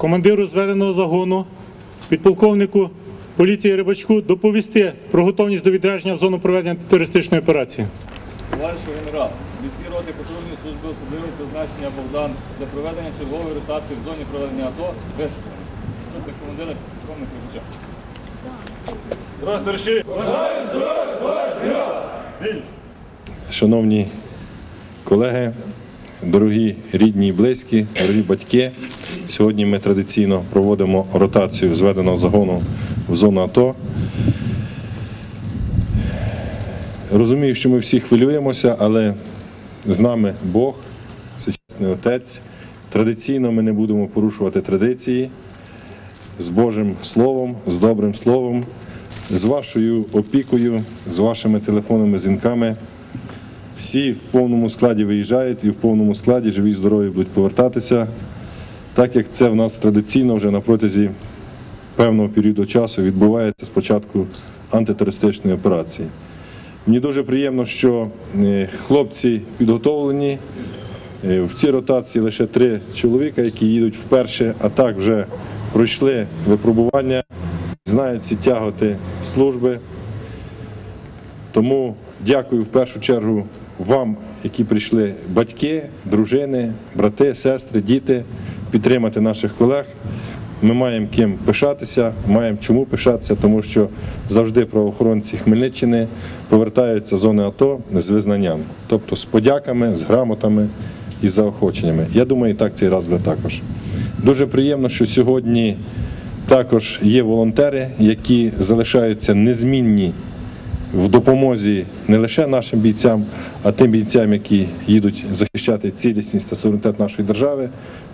командиру зведеного загону, підполковнику поліції Рибачку доповісти про готовність до відрядження в зону проведення терористичної операції. Товаришу генерал, бійці роти патрульної служби особливого призначення Богдан для проведення чергової ротації в зоні проведення АТО висушені. Наступник командира підполковник Рибача. Шановні колеги, дорогі рідні і близькі, дорогі батьки. Сьогодні ми традиційно проводимо ротацію зведеного загону в зону АТО. Розумію, що ми всі хвилюємося, але з нами Бог, всечесний Отець. Традиційно ми не будемо порушувати традиції з Божим Словом, з добрим словом, з вашою опікою, з вашими телефонними дзвінками. Всі в повному складі виїжджають і в повному складі живі і здорові будуть повертатися, так як це в нас традиційно вже на протязі певного періоду часу відбувається з початку антитерористичної операції. Мені дуже приємно, що е, хлопці підготовлені. Е, В цій ротації лише три чоловіка, які їдуть вперше, а так вже пройшли випробування, знають всі тяготи служби. Тому дякую в першу чергу вам, які прийшли батьки, дружини, брати, сестри, діти, підтримати наших колег. Ми маємо ким пишатися, маємо чому пишатися, тому що завжди правоохоронці Хмельниччини повертаються з зони АТО з визнанням, тобто з подяками, з грамотами і заохоченнями. Я думаю, і так цей раз буде також. Дуже приємно, що сьогодні також є волонтери, які залишаються незмінні в допомозі не лише нашим бійцям, а тим бійцям, які їдуть захищати цілісність та суверенітет нашої держави.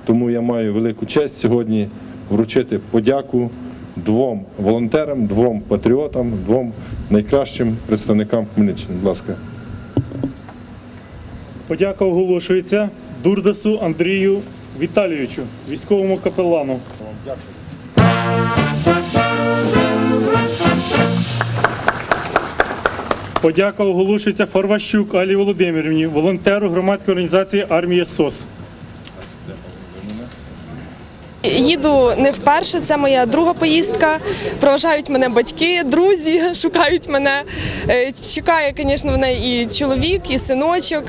Тому я маю велику честь сьогодні вручити подяку двом волонтерам, двом патріотам, двом найкращим представникам Хмельниччини. Будь ласка. Подяка оголошується Дурдасу Андрію Віталійовичу, військовому капелану. Подяка оголошується Фарващук Алі Володимирівні, волонтеру громадської організації Армія СОС. Їду не вперше, це моя друга поїздка. Проважають мене батьки, друзі, шукають мене. Е, Чекає, звісно, мене і чоловік, і синочок.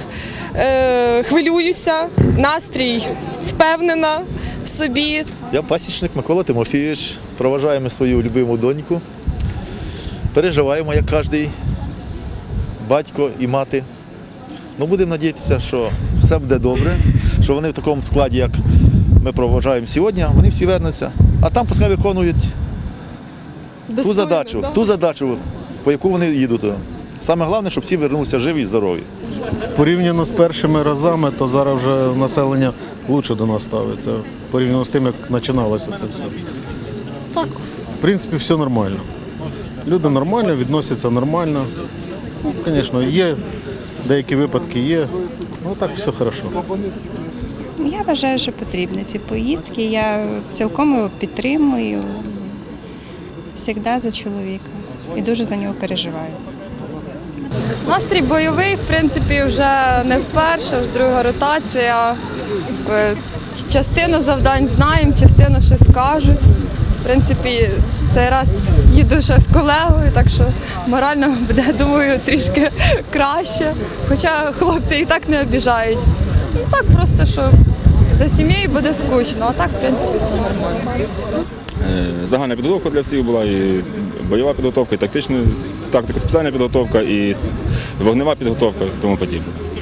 Е, Хвилююся, настрій впевнена в собі. Я пасічник Микола Тимофійович. Проважаємо свою любиму доньку. Переживаємо, як кожен батько і мати. Ну, будемо надіятися, що все буде добре, що вони в такому складі, як ми проважаємо сьогодні, вони всі вернуться. А там пускай виконують ту задачу, да? ту задачу, по яку вони їдуть. Саме головне, щоб всі вернулися живі і здорові. Порівняно з першими разами, то зараз вже населення лучше до нас ставиться. Порівняно з тим, як починалося це все. Так, в принципі, все нормально. Люди нормально, відносяться нормально. Ну, звісно, є деякі випадки є. Ну так все хорошо. Я вважаю, що потрібні ці поїздки. Я цілком його підтримую завжди за чоловіка і дуже за нього переживаю. Настрій бойовий, в принципі, вже не вперше, вже друга ротація. Е, Частину завдань знаємо, частину ще скажуть. Принципі, цей раз їду ще з колегою, так що морально буде, думаю, трішки краще. Хоча хлопці і так не обіжають. Ну так просто, що за сім'єю буде скучно, а так, в принципі, все нормально. Е, Загальна підготовка для всіх була, і бойова підготовка, і тактична тактика, спеціальна підготовка, і вогнева підготовка, і тому подібне.